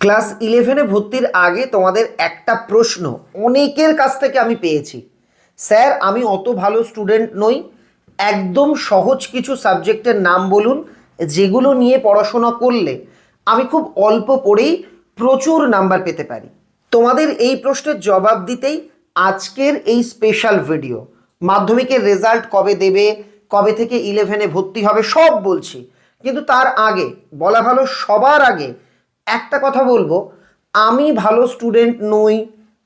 Class ইলেভেনে ভর্তির আগে তোমাদের একটা প্রশ্ন অনেকের কাছ থেকে আমি পেয়েছি। স্যার, আমি অত ভালো স্টুডেন্ট নই। একদম সহজ কিছু সাবজেক্টের নাম বলুন, যেগুলো নিয়ে পড়াশোনা করলে আমি খুব অল্প পড়েই প্রচুর নাম্বার পেতে পারি। তোমাদের এই প্রশ্নের জবাব দিতেই আজকের এই স্পেশাল ভিডিও, মাধ্যমিকের রেজাল্ট কবে দেবে, কবে থেকে ইলেভেনে ভর্তি হবে, সব বলছি। কিন্তু তার আগে, বলা ভালো সবার আগে একটা কথা বলব, আমি ভালো স্টুডেন্ট নই,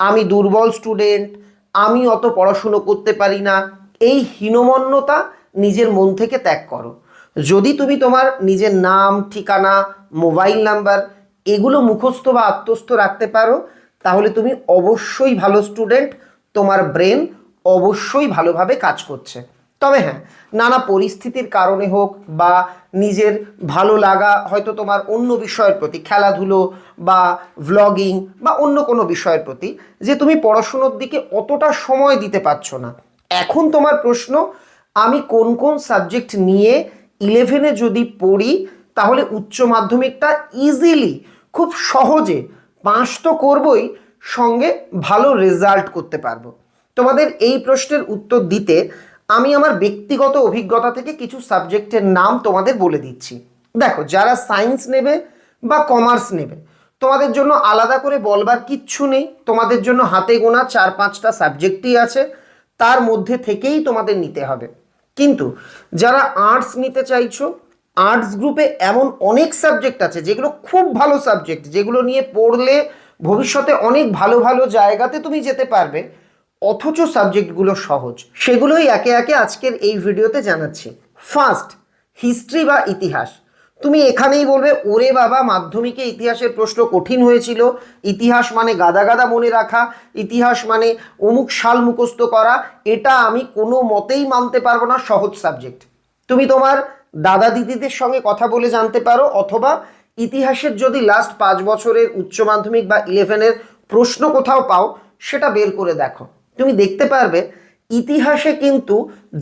আমি দুর্বল স্টুডেন্ট আমি অত পড়াশুনো করতে পারি না, এই হীনমন্যতা নিজের মন থেকে ত্যাগ করো। যদি তুমি তোমার নিজের নাম, ঠিকানা মোবাইল নাম্বার এগুলো মুখস্থ বা আত্মস্থ রাখতে পারো, তাহলে তুমি অবশ্যই ভালো স্টুডেন্ট তোমার ব্রেন অবশ্যই ভালোভাবে কাজ করছে। তবে হ্যাঁ নানা পরিস্থিতির কারণে হোক বা নিজের ভালো লাগা হয়তো তোমার অন্য বিষয়ের প্রতি, খেলাধুলো বা ভ্লগিং বা অন্য কোনো বিষয়ের প্রতি, যে তুমি পড়াশুনোর দিকে অতটা সময় দিতে পারছ না। এখন তোমার প্রশ্ন, আমি কোন কোন সাবজেক্ট নিয়ে ইলেভেনে যদি পড়ি, তাহলে উচ্চ মাধ্যমিকটা ইজিলি খুব সহজে পাস তো করবই, সঙ্গে ভালো রেজাল্ট করতে পারব। তোমাদের এই প্রশ্নের উত্তর দিতে আমি আমার ব্যক্তিগত অভিজ্ঞতা থেকে কিছু সাবজেক্টের নাম তোমাদের বলে দিচ্ছি। দেখো, যারা সায়েন্স নেবে বা কমার্স নেবে, তোমাদের জন্য আলাদা করে বলবার কিচ্ছু নেই। তোমাদের জন্য হাতে গোনা চার পাঁচটা সাবজেক্টই আছে, তার মধ্যে থেকেই তোমাদের নিতে হবে। কিন্তু যারা আর্টস নিতে চাইছো, আর্টস গ্রুপে এমন অনেক সাবজেক্ট আছে, যেগুলো খুব ভালো সাবজেক্ট, যেগুলো নিয়ে পড়লে ভবিষ্যতে অনেক ভালো ভালো জায়গাতে তুমি যেতে পারবে। অথচ সাবজেক্টগুলো সহজ। সেগুলোই একে একে আজকের এই ভিডিওতে জানাচ্ছি। ফার্স্ট হিস্ট্রি বা ইতিহাস। তুমি এখানেই বলবে, ওরে বাবা, মাধ্যমিকে ইতিহাসের প্রশ্ন কঠিন হয়েছিল। ইতিহাস মানে গাদা গাদা মনে রাখা। ইতিহাস মানে অমুক সাল মুখস্থ করা। এটা আমি কোনো মতেই মানতে পারব না, সহজ সাবজেক্ট। তুমি তোমার দাদা দিদিদের সঙ্গে কথা বলে জানতে পারো, অথবা ইতিহাসের যদি লাস্ট পাঁচ বছরের উচ্চ মাধ্যমিক বা ইলেভেনের প্রশ্ন কোথাও পাও, সেটা বের করে দেখো। তুমি দেখতে পারবে, ইতিহাসে কিন্তু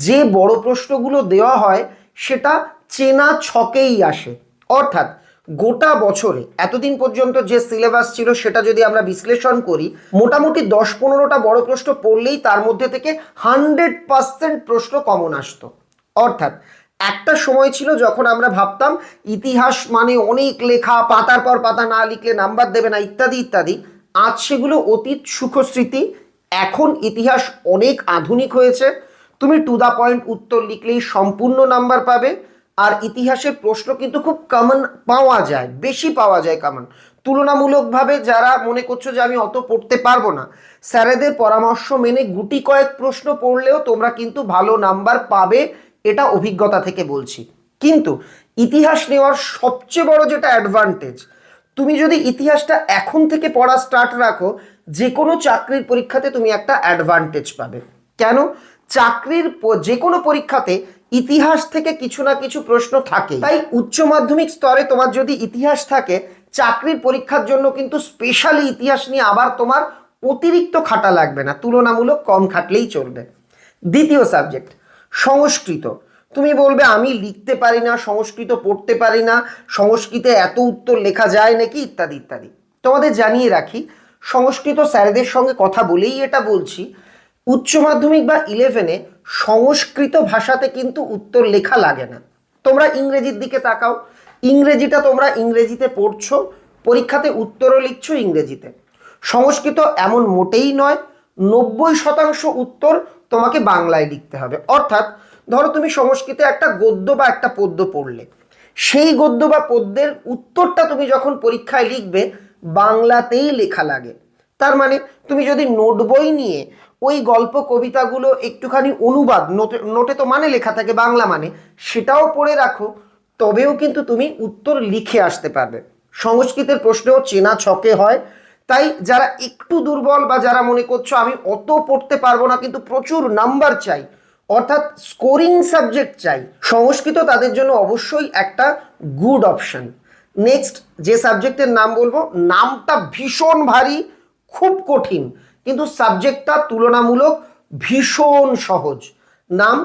যে বড় প্রশ্নগুলো দেওয়া হয়, সেটা চেনা ছকেই আসে। অর্থাৎ গোটা বছরে, এতদিন পর্যন্ত যে সিলেবাস ছিল, সেটা যদি আমরা বিশ্লেষণ করি, মোটামুটি দশ পনেরোটা বড় প্রশ্ন পড়লেই তার মধ্যে থেকে হান্ড্রেড পার্সেন্ট প্রশ্ন কমন আসতো। অর্থাৎ একটা সময় ছিল যখন আমরা ভাবতাম, ইতিহাস মানে অনেক লেখা, পাতার পর পাতা না লিখলে নাম্বার দেবে না, ইত্যাদি ইত্যাদি। আজ সেগুলো অতীত সুখস্মৃতি এখন ইতিহাস অনেক আধুনিক হয়েছে। তুমি টু দা পয়েন্ট উত্তর লিখলেই সম্পূর্ণ নাম্বার পাবে। আর ইতিহাসের প্রশ্ন কিন্তু খুব কমন পাওয়া যায়, বেশি পাওয়া যায় কমন তুলনামূলকভাবে যারা মনে করছ যে আমি অত পড়তে পারব না, স্যারেদের পরামর্শ মেনে গুটি কয়েক প্রশ্ন পড়লেও তোমরা কিন্তু ভালো নাম্বার পাবে এটা অভিজ্ঞতা থেকে বলছি। কিন্তু ইতিহাস নেওয়ার সবচেয়ে বড় যেটা অ্যাডভান্টেজ তুমি যদি ইতিহাসটা এখন থেকে পড়া স্টার্ট রাখো যে কোনো চাকরির পরীক্ষাতে তুমি একটা অ্যাডভান্টেজ পাবে। কেন? চাকরির যে কোনো পরীক্ষাতে ইতিহাস থেকে কিছু না কিছু প্রশ্ন থাকে। তাই উচ্চ মাধ্যমিক স্তরে তোমার যদি ইতিহাস থাকে, চাকরির পরীক্ষার জন্য কিন্তু স্পেশালি ইতিহাস নিয়ে আবার তোমার অতিরিক্ত খাটা লাগবে না, তুলনামূলক কম খাটলেই চলবে। দ্বিতীয় সাবজেক্ট সংস্কৃত। তুমি বলবে, আমি লিখতে পারি না, সংস্কৃত পড়তে পারি না, সংস্কৃতে এত উত্তর লেখা যায় নাকি? ইত্যাদি ইত্যাদি। তোমাদের জানিয়ে রাখি সংস্কৃত স্যারেদের সঙ্গে কথা বলেই এটা বলছি। উচ্চ মাধ্যমিক বা ইলেভেনে সংস্কৃত ভাষাতে কিন্তু উত্তর লেখা লাগে না। তোমরা ইংরেজির দিকে তাকাও। ইংরেজিটা তোমরা ইংরেজিতে পড়ছো, পরীক্ষাতে উত্তরও লিখছো ইংরেজিতে। সংস্কৃত এমন মোটেই নয়, নব্বই শতাংশ উত্তর তোমাকে বাংলায় লিখতে হবে। অর্থাৎ ধরো তুমি সংস্কৃতে একটা গদ্য বা একটা পদ্য পড়লে। সেই গদ্য বা পদ্যের উত্তরটা তুমি যখন পরীক্ষায় লিখবে বাংলাতেই লেখা লাগে। তার মানে তুমি যদি নোট বই নিয়ে ওই গল্প কবিতাগুলো একটুখানি অনুবাদ, নোটে নোটে তো মানে লেখা থাকে, বাংলা মানে সেটাও পড়ে রাখো, তবেও কিন্তু তুমি উত্তর লিখে আসতে পারবে। সংস্কৃতের প্রশ্নেও চেনা ছকে হয়, তাই যারা একটু দুর্বল বা যারা মনে করছ আমি অত পড়তে পারব না, কিন্তু প্রচুর নাম্বার চাই, অর্থাৎ স্কোরিং সাবজেক্ট চাই, সংস্কৃত তাদের জন্য অবশ্যই একটা গুড অপশন নেক্সট যে সাবজেক্টের নাম বলব, নামটা ভীষণ ভারী, খুব কঠিন, কিন্তু সাবজেক্টটা তুলনামূলক ভীষণ সহজ। নাম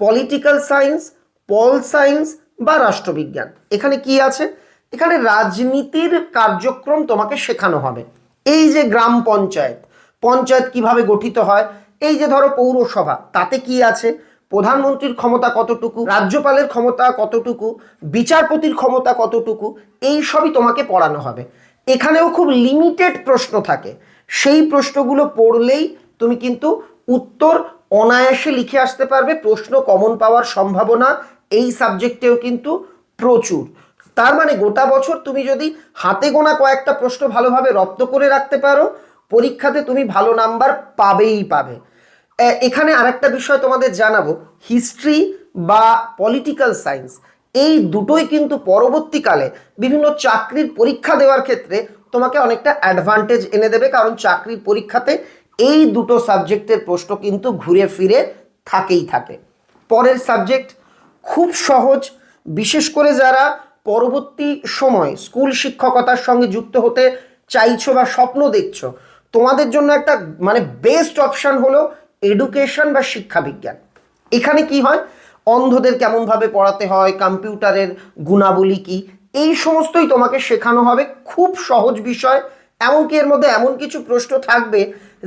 পলিটিক্যাল সায়েন্স পল সায়েন্স বা রাষ্ট্রবিজ্ঞান। এখানে কি আছে? এখানে রাজনীতির কার্যক্রম তোমাকে শেখানো হবে। এই যে গ্রাম পঞ্চায়েত পঞ্চায়েত কীভাবে গঠিত হয়? এই যে ধরো পৌরসভা, তাতে কি আছে? প্রধানমন্ত্রীর ক্ষমতা কতটুকু, রাজ্যপালের ক্ষমতা কতটুকু, বিচারপতির ক্ষমতা কতটুকু, এই সবই তোমাকে পড়ানো হবে। এখানেও খুব লিমিটেড প্রশ্ন থাকে। সেই প্রশ্নগুলো পড়লেই তুমি কিন্তু উত্তর অনায়াসে লিখে আসতে পারবে, প্রশ্ন কমন পাওয়ার সম্ভাবনা এই সাবজেক্টেও কিন্তু প্রচুর। তার মানে গোটা বছর তুমি যদি হাতে গোনা কয়েকটা প্রশ্ন ভালোভাবে রপ্ত করে রাখতে পারো, পরীক্ষাতে তুমি ভালো নাম্বার পাবেই পাবে। এখানে আরেকটা বিষয় তোমাদের জানাব। হিস্ট্রি বা পলিটিক্যাল সায়েন্স, এই দুটোই কিন্তু পরবর্তীকালে বিভিন্ন চাকরির পরীক্ষা দেওয়ার ক্ষেত্রে তোমাকে অনেকটা অ্যাডভান্টেজ এনে দেবে, কারণ চাকরির পরীক্ষাতে এই দুটো সাবজেক্টের প্রশ্ন কিন্তু ঘুরে ফিরে থাকেই থাকে। পরের সাবজেক্ট, খুব সহজ, বিশেষ করে যারা পরবর্তী সময় স্কুল শিক্ষকতার সঙ্গে যুক্ত হতে চাইছো বা স্বপ্ন দেখছ, তোমাদের জন্য একটা মানে বেস্ট অপশান হলো এডুকেশন বা শিক্ষা বিজ্ঞান। এখানে কি হয়? অন্ধদের কেমনভাবে পড়াতে হয়? কম্পিউটারের গুণাবলী কি? এই সমস্তই তোমাকে শেখানো হবে খুব সহজ বিষয়। এমনকি এর মধ্যে এমন কিছু প্রশ্ন থাকবে,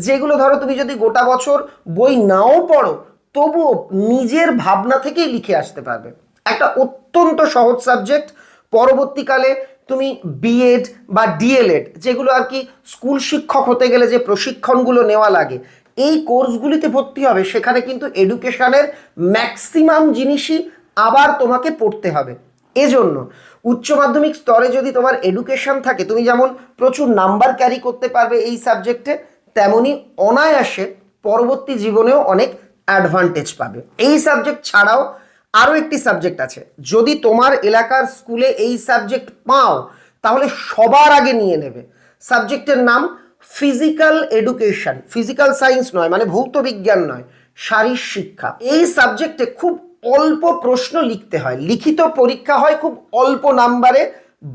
যেগুলো ধরো তুমি যদি গোটা বছর বই নাও পড়ো, তবুও নিজের ভাবনা থেকেই লিখে আসতে পারবে। একটা অত্যন্ত সহজ সাবজেক্ট পরবর্তীকালে তুমি বিএড বা ডিএলএড যেগুলো আর কি স্কুল শিক্ষক হতে গেলে যে প্রশিক্ষণগুলো নেওয়া লাগে এই কোর্সগুলিতে ভর্তি হবে, সেখানে কিন্তু এডুকেশনের ম্যাক্সিমাম জিনিসই আবার তোমাকে পড়তে হবে। এজন্য উচ্চ মাধ্যমিক স্তরে যদি তোমার এডুকেশন থাকে, তুমি যেমন প্রচুর নাম্বার ক্যারি করতে পারবে এই সাবজেক্টে, তেমনি অনায়াসে পরবর্তী জীবনেও অনেক অ্যাডভান্টেজ পাবে। এই সাবজেক্ট ছাড়াও আরও একটি সাবজেক্ট আছে। যদি তোমার এলাকার স্কুলে এই সাবজেক্ট পাও, তাহলে সবার আগে নিয়ে নেবে। সাবজেক্টের নাম ফিজিক্যাল এডুকেশন ফিজিক্যাল সায়েন্স নয় মানে ভৌত বিজ্ঞান নয় শারীর শিক্ষা। এই সাবজেক্টে খুব অল্প প্রশ্ন লিখতে হয়। লিখিত পরীক্ষা হয় খুব অল্প নাম্বারে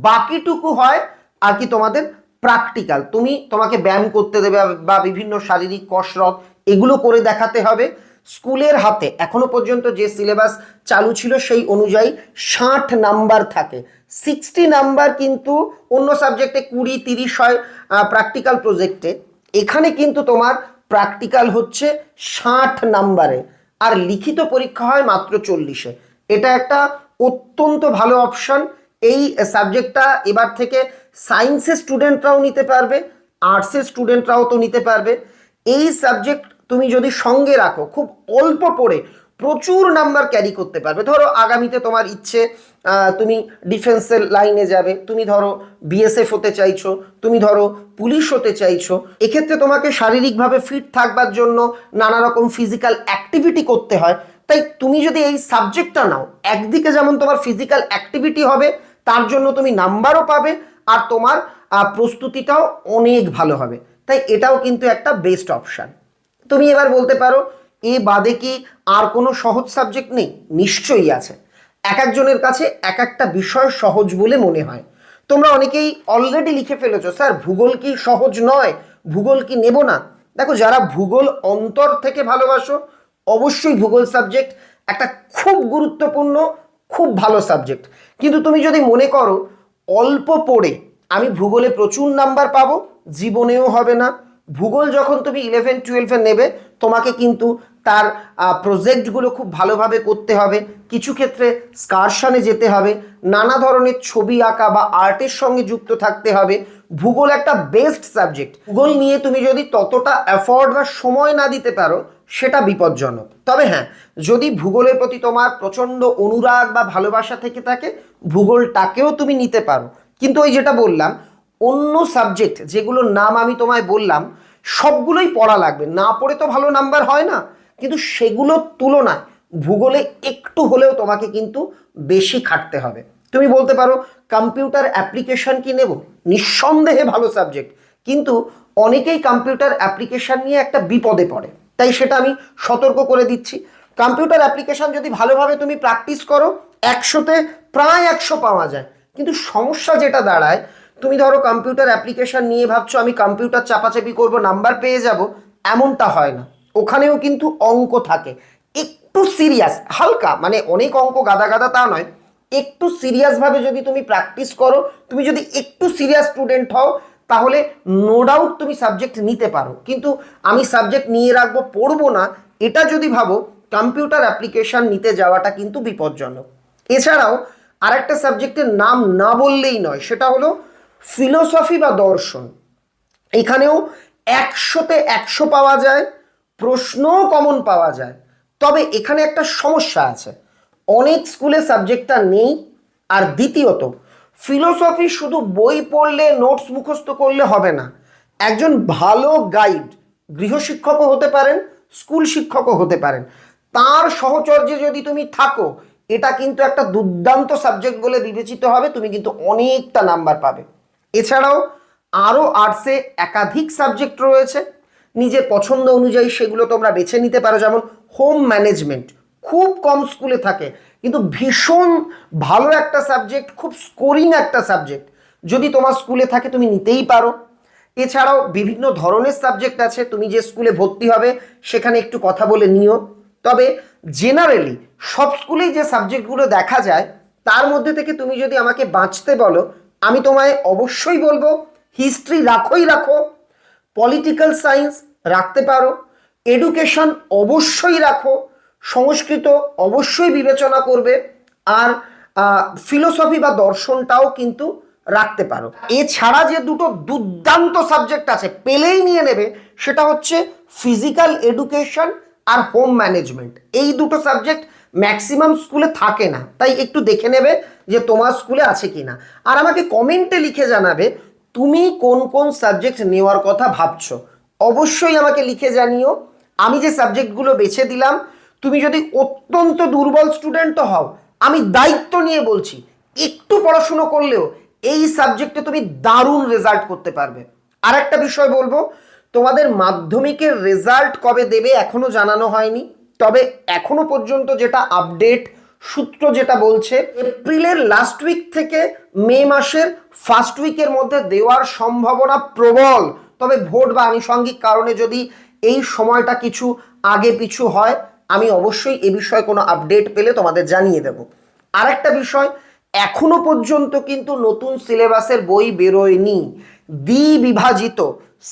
বাকিটুকু হয় আর কি তোমাদের প্র্যাকটিক্যাল তুমি তোমাকে ব্যায়াম করতে দেবে বা বিভিন্ন শারীরিক কসরত, এগুলো করে দেখাতে হবে। স্কুলের হাতে, এখনও পর্যন্ত যে সিলেবাস চালু ছিল সেই অনুযায়ী ষাট নাম্বার থাকে। সিক্সটি নাম্বার কিন্তু অন্য সাবজেক্টে কুড়ি, তিরিশ হয় প্র্যাকটিক্যাল প্রজেক্টে এখানে কিন্তু তোমার প্র্যাকটিক্যাল হচ্ছে ষাট নাম্বারে আর লিখিত পরীক্ষা হয় মাত্র চল্লিশে এটা একটা অত্যন্ত ভালো অপশন এই সাবজেক্টটা এবার থেকে সায়েন্সের স্টুডেন্টরাও নিতে পারবে আর্টসের স্টুডেন্টরাও তো নিতে পারবে। এই সাবজেক্ট তুমি যদি সঙ্গে রাখো, খুব অল্প পড়ে প্রচুর নাম্বার ক্যারি করতে পারবে। ধরো আগামীতে তোমার ইচ্ছে তুমি ডিফেন্সের লাইনে যাবে, তুমি ধরো বিএসএফ হতে চাইছো, তুমি ধরো পুলিশ হতে চাইছো, এক্ষেত্রে তোমাকে শারীরিকভাবে ফিট থাকবার জন্য নানা রকম ফিজিক্যাল অ্যাক্টিভিটি করতে হয়। তাই তুমি যদি এই সাবজেক্টটা নাও, একদিকে যেমন তোমার ফিজিক্যাল অ্যাক্টিভিটি হবে, তার জন্য তুমি নাম্বারও পাবে আর তোমার প্রস্তুতিটাও অনেক ভালো হবে। তাই এটাও কিন্তু একটা বেস্ট অপশান তুমি এবার বলতে পারো এ বাদে কি আর কোনো সহজ সাবজেক্ট নেই? নিশ্চয়ই আছে। এক একজনের কাছে এক একটা বিষয় সহজ বলে মনে হয়। তোমরা অনেকেই অলরেডি লিখে ফেলেছো, স্যার, ভূগোল কি সহজ নয়? ভূগোল কি নেব না? দেখো, যারা ভূগোল অন্তর থেকে ভালোবাসো, অবশ্যই ভূগোল সাবজেক্ট একটা খুব গুরুত্বপূর্ণ, খুব ভালো সাবজেক্ট কিন্তু তুমি যদি মনে করো, অল্প পড়ে আমি ভূগোলে প্রচুর নাম্বার পাবো, জীবনেও হবে না। ভূগোল যখন তুমি ইলেভেন টুয়েলভে নেবে, তোমাকে কিন্তু তার প্রজেক্টগুলো খুব ভালোভাবে করতে হবে। কিছু ক্ষেত্রে স্কারশানে যেতে হবে। নানা ধরনের ছবি আঁকা বা আর্টের সঙ্গে যুক্ত থাকতে হবে। ভূগোল একটা বেস্ট সাবজেক্ট ভূগোল নিয়ে তুমি যদি ততটা অ্যাফোর্ড বা সময় না দিতে পারো, সেটা বিপজ্জনক। তবে হ্যাঁ যদি ভূগোলের প্রতি তোমার প্রচণ্ড অনুরাগ বা ভালোবাসা থেকে থাকে, ভূগোলটাকেও তুমি নিতে পারো। কিন্তু ওই যেটা বললাম, অন্য সাবজেক্ট যেগুলোর নাম আমি তোমায় বললাম, সবগুলোই পড়া লাগবে। না পড়ে তো ভালো নাম্বার হয় না। কিন্তু সেগুলোর তুলনায় ভূগোলে একটু হলেও তোমাকে কিন্তু বেশি খাটতে হবে। তুমি বলতে পারো কম্পিউটার অ্যাপ্লিকেশন কি নেব? নিঃসন্দেহে ভালো সাবজেক্ট কিন্তু অনেকেই কম্পিউটার অ্যাপ্লিকেশন নিয়ে একটা বিপদে পড়ে। তাই সেটা আমি সতর্ক করে দিচ্ছি। কম্পিউটার অ্যাপ্লিকেশন যদি ভালোভাবে তুমি প্র্যাকটিস করো, একশোতে প্রায় একশো পাওয়া যায়। কিন্তু সমস্যা যেটা দাঁড়ায়, তুমি ধরো কম্পিউটার অ্যাপ্লিকেশন নিয়ে ভাবছ, আমি কম্পিউটার চাপাচাপি করব নাম্বার পেয়ে যাব, এমনটা হয় না। ওখানেও কিন্তু অঙ্ক থাকে। একটু সিরিয়াস হালকা মানে অনেক অঙ্ক গাদা গাদা তা নয়। একটু সিরিয়াসভাবে যদি তুমি প্র্যাকটিস করো, তুমি যদি একটু সিরিয়াস স্টুডেন্ট হও, তাহলে নো ডাউট তুমি সাবজেক্ট নিতে পারো। কিন্তু আমি সাবজেক্ট নিয়ে রাখব, পড়ব না, এটা যদি ভাবো কম্পিউটার অ্যাপ্লিকেশন নিতে যাওয়াটা কিন্তু বিপজ্জনক। এছাড়াও আরেকটা সাবজেক্টের নাম না বললেই নয়, সেটা হলো ফিলোসফি বা দর্শন। এখানেও একশোতে একশো পাওয়া যায় প্রশ্নও কমন পাওয়া যায়। তবে এখানে একটা সমস্যা আছে। অনেক স্কুলে সাবজেক্টটা নেই আর দ্বিতীয়ত ফিলোসফি শুধু বই পড়লে নোটস মুখস্থ করলে হবে না। একজন ভালো গাইড গৃহশিক্ষকও হতে পারেন স্কুল শিক্ষকও হতে পারেন। তার সহচর্যে যদি তুমি থাকো, এটা কিন্তু একটা দুর্দান্ত সাবজেক্ট বলে বিবেচিত হবে, তুমি কিন্তু অনেকটা নাম্বার পাবে। এছাড়াও আরও আর্টসে একাধিক সাবজেক্ট রয়েছে। নিজের পছন্দ অনুযায়ী সেগুলো তোমরা বেছে নিতে পারো। যেমন হোম ম্যানেজমেন্ট খুব কম স্কুলে থাকে, কিন্তু ভীষণ ভালো একটা সাবজেক্ট খুব স্কোরিং একটা সাবজেক্ট যদি তোমার স্কুলে থাকে তুমি নিতেই পারো। এছাড়াও বিভিন্ন ধরনের সাবজেক্ট আছে, তুমি যে স্কুলে ভর্তি হবে সেখানে একটু কথা বলে নিও। তবে জেনারেলি সব স্কুলেই যে সাবজেক্টগুলো দেখা যায়, তার মধ্যে থেকে তুমি যদি আমাকে বাঁচতে বলো, আমি তোমায় অবশ্যই বলব হিস্ট্রি রাখোই রাখো। পলিটিক্যাল সায়েন্স রাখতে পারো। এডুকেশন অবশ্যই রাখো। সংস্কৃত অবশ্যই বিবেচনা করবে। আর ফিলোসফি বা দর্শনটাও কিন্তু রাখতে পারো। এছাড়া যে দুটো দুর্দান্ত সাবজেক্ট আছে, পেলেই নিয়ে নেবে, সেটা হচ্ছে ফিজিক্যাল এডুকেশন আর হোম ম্যানেজমেন্ট এই দুটো সাবজেক্ট ম্যাক্সিমাম স্কুলে থাকে না। তাই একটু দেখে নেবে যে তোমার স্কুলে আছে কিনা। আর আমাকে কমেন্টে লিখে জানাবে তুমি কোন কোন সাবজেক্ট নেওয়ার কথা ভাবছ? অবশ্যই আমাকে লিখে জানিও। আমি যে সাবজেক্টগুলো বেছে দিলাম, তুমি যদি অত্যন্ত দুর্বল স্টুডেন্টও হও, আমি দায়িত্ব নিয়ে বলছি, একটু পড়াশুনো করলেও এই সাবজেক্টে তুমি দারুণ রেজাল্ট করতে পারবে। আর একটা বিষয় বলব, তোমাদের মাধ্যমিকের রেজাল্ট কবে দেবে এখনও জানানো হয়নি, তবে এখনও পর্যন্ত যেটা আপডেট সূত্র যেটা বলছে, এপ্রিলের লাস্ট উইক থেকে মে মাসের ফার্স্ট উইকের মধ্যে দেওয়ার সম্ভাবনা প্রবল। তবে ভোট বা আনুষঙ্গিক কারণে যদি এই সময়টা কিছু আগে পিছু হয়, আমি অবশ্যই এ বিষয়ে কোনো আপডেট পেলে তোমাদের জানিয়ে দেব। আরেকটা বিষয়, এখনও পর্যন্ত কিন্তু নতুন সিলেবাসের বই বেরোয়নি। দ্বি বিভাজিত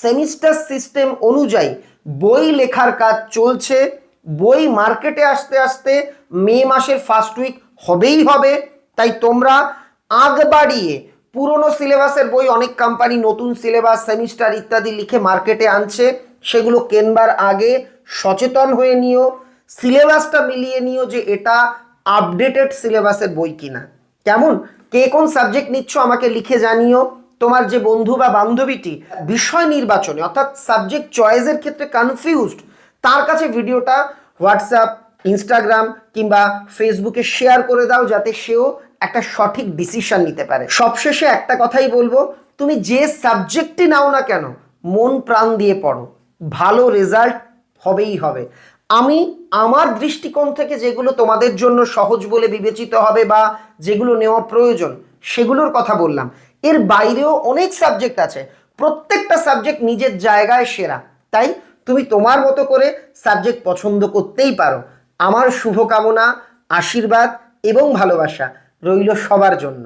সেমিস্টার সিস্টেম অনুযায়ী বই লেখার কাজ চলছে। বই মার্কেটে আসতে আসতে মে মাসের ফার্স্ট উইক হবেই হবে। তাই তোমরা আগ বাড়িয়ে পুরনো সিলেবাসের বই অনেক কোম্পানি নতুন সিলেবাস সেমিস্টার ইত্যাদি লিখে মার্কেটে আনছে। সেগুলো কেনবার আগে সচেতন হয়ে নিও। সিলেবাসটা মিলিয়ে নিও যে এটা আপডেটেড সিলেবাসের বই কিনা। কেমন? কে কোন সাবজেক্ট নিচ্ছ আমাকে লিখে জানিও। তোমার যে বন্ধু বা বান্ধবীটি বিষয় নির্বাচনে, অর্থাৎ সাবজেক্ট চয়েসের ক্ষেত্রে কনফিউজড তার কাছে ভিডিওটা হোয়াটসঅ্যাপ, ইনস্টাগ্রাম কিংবা ফেসবুকে শেয়ার করে দাও যাতে সেও একটা সঠিক ডিসিশন নিতে পারে। সবশেষে একটা কথাই বলব, তুমি যে সাবজেক্টই নাও না কেন, মন প্রাণ দিয়ে পড়ো। ভালো রেজাল্ট হবেই হবে। আমি আমার দৃষ্টিকোণ থেকে যেগুলো তোমাদের জন্য সহজ বলে বিবেচিত হবে বা যেগুলো নেওয়া প্রয়োজন, সেগুলোর কথা বললাম। এর বাইরেও অনেক সাবজেক্ট আছে। প্রত্যেকটা সাবজেক্ট নিজের জায়গায় সেরা। তাই তুমি তোমার মতো করে সাবজেক্ট পছন্দ করতেই পারো। আমার শুভকামনা, আশীর্বাদ এবং ভালোবাসা রইল সবার জন্য।